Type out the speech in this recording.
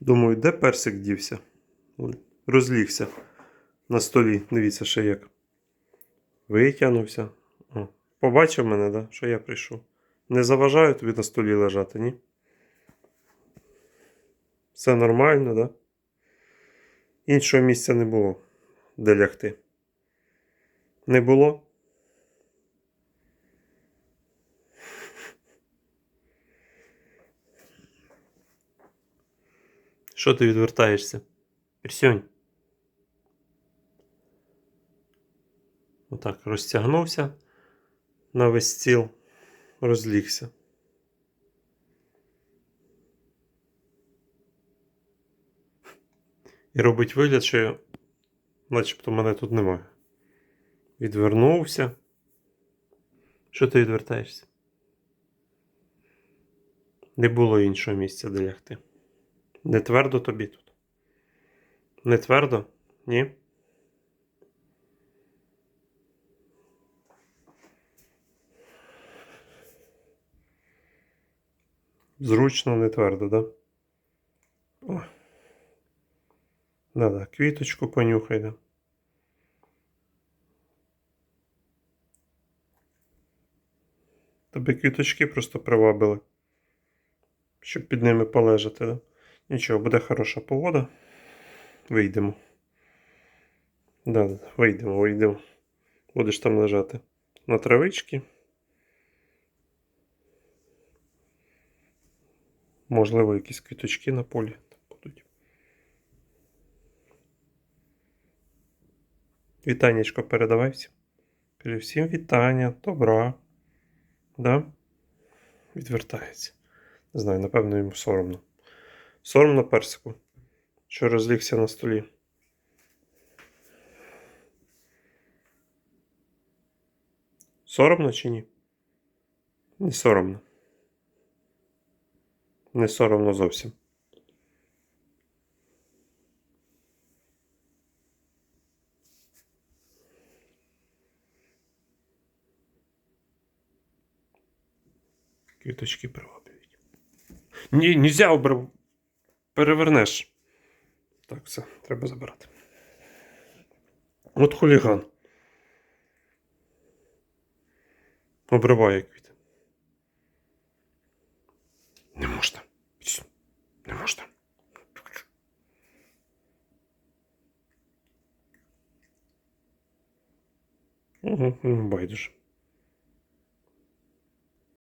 Думаю, де персик дівся? Розлігся на столі. Дивіться, ще як. Витягнувся. Побачив мене, да? що я прийшов. Не заважаю тобі на столі лежати, ні? Все нормально, да? Іншого місця не було, де лягти. Не було? Що ти відвертаєшся? Пірсьонь. Отак розтягнувся на весь стіл, розлігся. І робить вигляд, що начебто мене тут немає. Відвернувся. Що ти відвертаєшся? Не було іншого місця, де лягти. Не твердо тобі тут? Не твердо? Ні? Зручно, не твердо, да? О. Да-да, квіточку понюхай, да. Тебе квіточки просто привабили. Щоб під ними полежати, да? Нічого, буде хороша погода. Вийдемо. Да, вийдемо, вийдемо. Будеш там лежати на травичці. Можливо, якісь квіточки на полі будуть. Вітанечко передавай всім. Кажи всім вітання, добра. Да? Відвертається. Не знаю, напевно, йому соромно. Соромно персику, що розлігся на столі. Соромно чи ні? Не соромно. Не соромно зовсім. Квіточки приваблюють. Ні, нельзя обрав. Перевернеш. Так, все, треба забирати. От хуліган. Обриває квіти. Не можна. Не можна. Угу, байдуже.